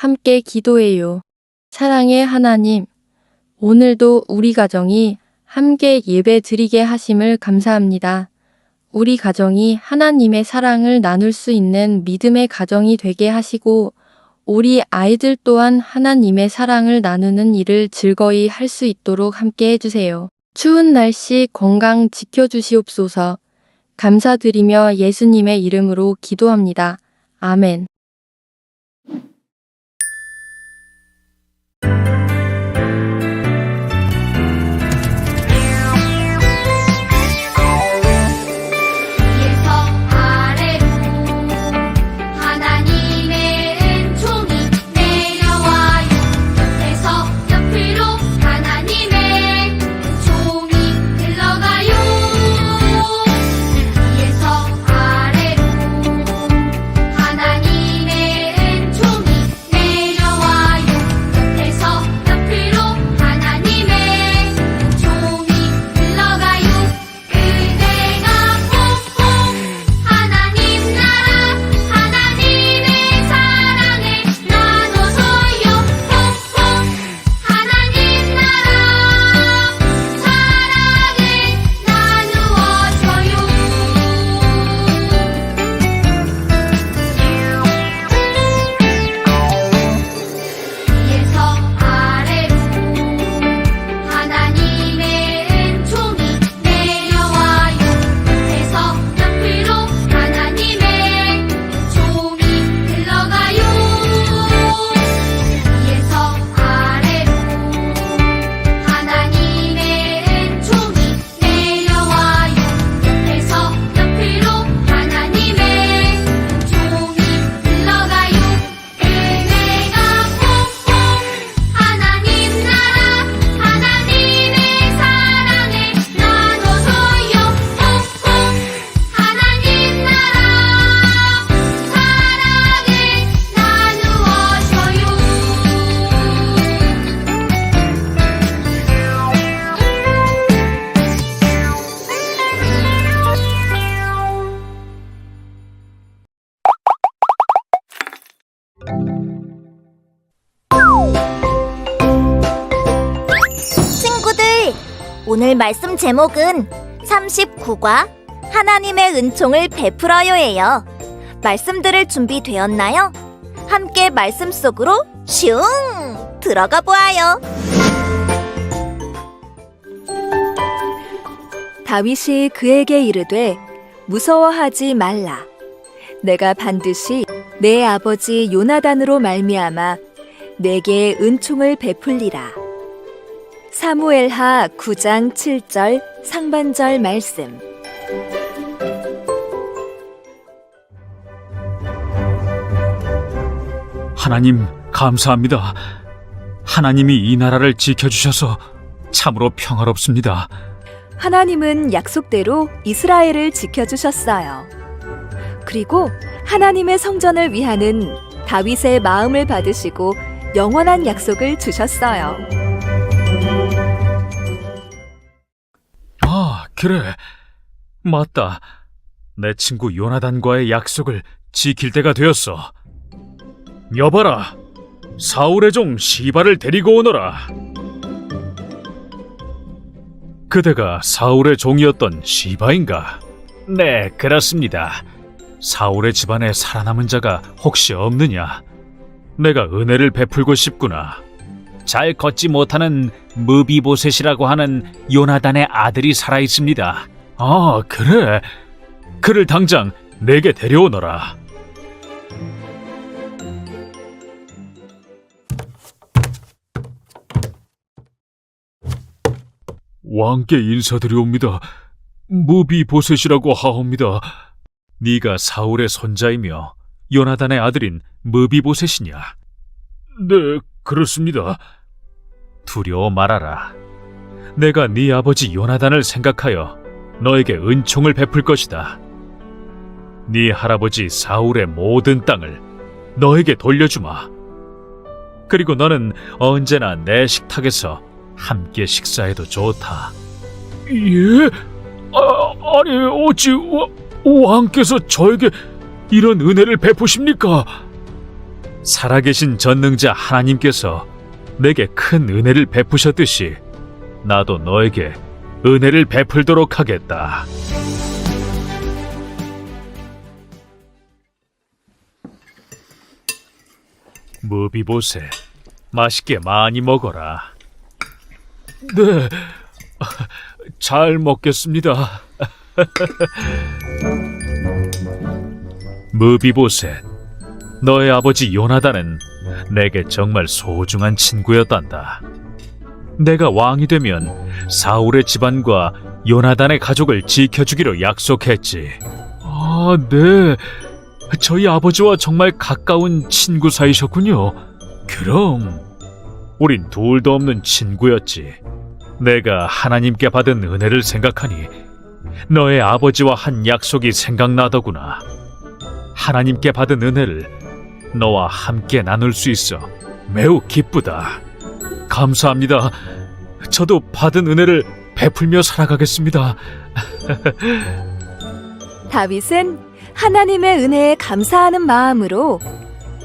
함께 기도해요. 사랑의 하나님, 오늘도 우리 가정이 함께 예배 드리게 하심을 감사합니다. 우리 가정이 하나님의 사랑을 나눌 수 있는 믿음의 가정이 되게 하시고, 우리 아이들 또한 하나님의 사랑을 나누는 일을 즐거이 할 수 있도록 함께 해주세요. 추운 날씨 건강 지켜주시옵소서. 감사드리며 예수님의 이름으로 기도합니다. 아멘. 오늘 말씀 제목은 39과 하나님의 은총을 베풀어요예요. 말씀 들을 준비 되었나요? 함께 말씀 속으로 슝 들어가 보아요. 다윗이 그에게 이르되 무서워하지 말라. 내가 반드시 내 아버지 요나단으로 말미암아 내게 은총을 베풀리라. 사무엘하 9장 7절 상반절 말씀. 하나님, 감사합니다. 하나님이 이 나라를 지켜주셔서 참으로 평화롭습니다. 하나님은 약속대로 이스라엘을 지켜주셨어요. 그리고 하나님의 성전을 위하는 다윗의 마음을 받으시고 영원한 약속을 주셨어요. 그래. 맞다. 내 친구 요나단과의 약속을 지킬 때가 되었어. 여봐라. 사울의 종 시바를 데리고 오너라. 그대가 사울의 종이었던 시바인가? 네, 그렇습니다. 사울의 집안에 살아남은 자가 혹시 없느냐? 내가 은혜를 베풀고 싶구나. 잘 걷지 못하는 무비보셋이라고 하는 요나단의 아들이 살아 있습니다. 아, 그래. 그를 당장 내게 데려오너라. 왕께 인사드리옵니다. 무비보셋이라고 하옵니다. 네가 사울의 손자이며 요나단의 아들인 무비보셋이냐? 네, 그렇습니다. 두려워 말아라. 내가 네 아버지 요나단을 생각하여 너에게 은총을 베풀 것이다. 네 할아버지 사울의 모든 땅을 너에게 돌려주마. 그리고 너는 언제나 내 식탁에서 함께 식사해도 좋다. 예? 아, 아니 어찌 와, 왕께서 저에게 이런 은혜를 베푸십니까? 살아계신 전능자 하나님께서 내게 큰 은혜를 베푸셨듯이 나도 너에게 은혜를 베풀도록 하겠다. 무비보세, 맛있게 많이 먹어라. 네, 잘 먹겠습니다. 무비보셋, 너의 아버지 요나단은 내게 정말 소중한 친구였단다. 내가 왕이 되면 사울의 집안과 요나단의 가족을 지켜주기로 약속했지. 아, 네. 저희 아버지와 정말 가까운 친구 사이셨군요. 그럼 우린 둘도 없는 친구였지. 내가 하나님께 받은 은혜를 생각하니 너의 아버지와 한 약속이 생각나더구나. 하나님께 받은 은혜를 너와 함께 나눌 수 있어 매우 기쁘다. 감사합니다. 저도 받은 은혜를 베풀며 살아가겠습니다. 다윗은 하나님의 은혜에 감사하는 마음으로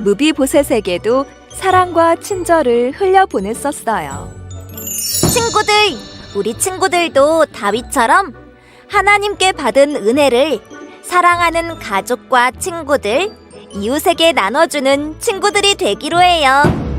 무비보셋에게도 사랑과 친절을 흘려보냈었어요. 친구들, 우리 친구들도 다윗처럼 하나님께 받은 은혜를 사랑하는 가족과 친구들, 이웃에게 나눠주는 친구들이 되기로 해요.